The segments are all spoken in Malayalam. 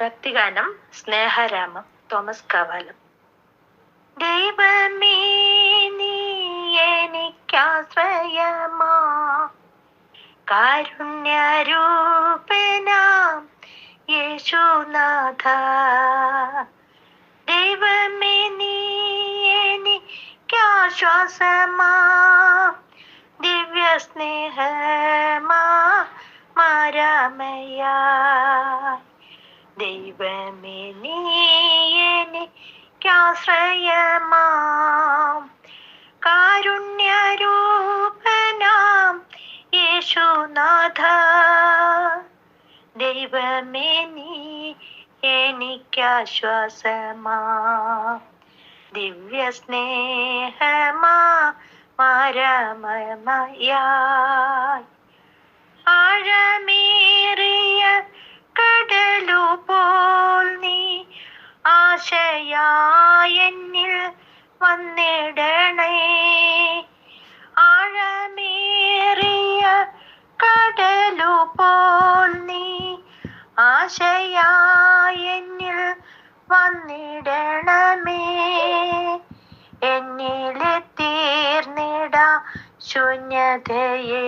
ഭക്തിഗാനം സ്നേഹരാമം തോമസ് കാവാലം. ദൈവമേ നീ എനിക്കാശ്രയമാ. കാരുണ്യരൂപനാം യേശുനാഥ. ദൈവമേ നീ എനിക്കാശ്വാസമാ. ദിവ്യ സ്നേഹമാ മാരാമയ ദൈവമേ നീ എനിക്കാശ്രയമാം കാരുണ്യരൂപനാം യേശുനാഥ. ദൈവമേ നീ എനിക്കാശ്വാസമാ ദിവ്യ സ്നേഹമാ മരമയ ആഴമേറിയ വന്നിടണേ. ആഴമേറിയ കടലു പോൽ നീ ആശയായെന്നിൽ വന്നിടണമേ. എന്നിലെ തീർന്നിട ശൂന്യതയെ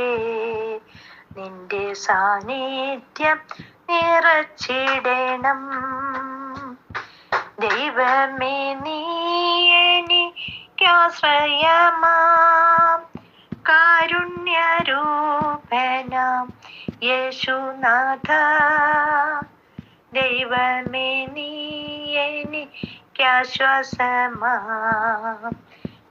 നിന്റെ സാന്നിധ്യം നിറച്ചിടണം. ദൈവമേ നീ എനിക്കാശ്രയമാം കാരുണ്യരൂപനാം യേശുനാഥ. ദൈവമേ നീ എനിക്കാശ്വാസമാം.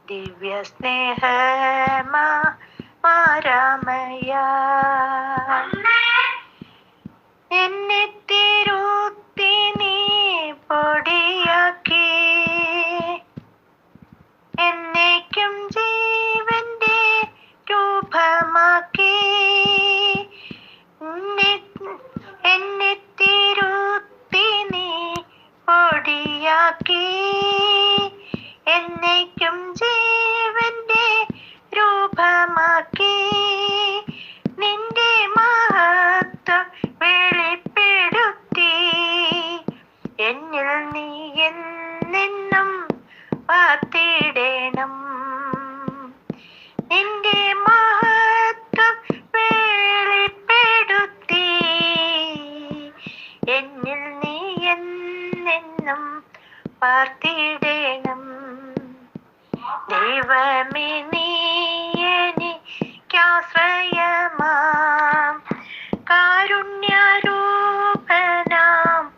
ദിവ്യ സ്നേഹമാ മാരാമയ എന്നെ രൂപമാക്കി എന്നെ- തിരുത്തി നീ ഓടിയാക്കി എന്നേക്കും ജീവന്റെ രൂപമാക്കി. നിന്റെ മഹത്വം വെളിപ്പെടുത്തി. എന്നിൽ നീ എന്നെന്നും പാത്തിടണം പാർത്തിടണം. ദൈവമേ നീ എനിക്കാശ്രയമാം. കാരുണ്യരൂപനാം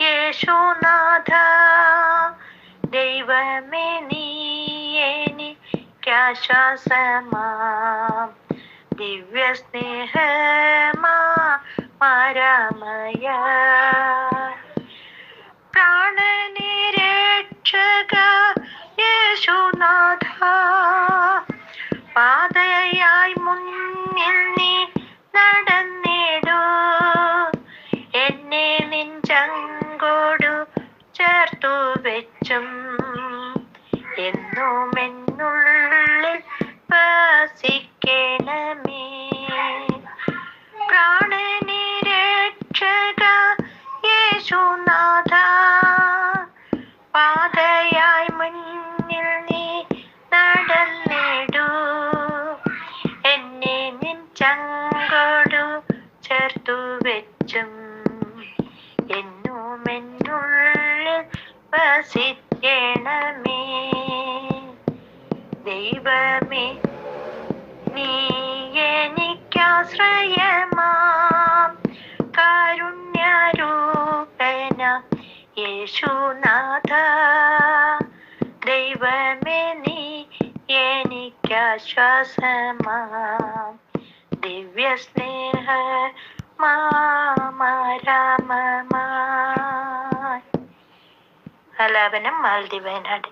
യേശുനാഥ. ദൈവമേ നീ എനിക്കാശ്വാസമാം. ദിവ്യ സ്നേഹമാ യേശുനാഥ പാതയായി മുന്നിൽ നീ നടന്നിടൂ. എന്നെ നിഞ്ചങ്കോടു ചേർത്തു വെച്ചും. എന്നും എന്നുള്ളിൽ വസിക്കണമേ. പ്രാണനെ രക്ഷക യേശുനാഥ വസിക്കണമേ ദൈവമേ നീ എനിക്കാശ്രയമാം. കാരുണ്യരൂപന യേശുനാഥ. ദൈവമേ നീ എനിക്കാശ്വാസമാം. ദിവ്യസ്നേഹ മാമ മാമരാമമായി ሀላብንም አልዲበን አለ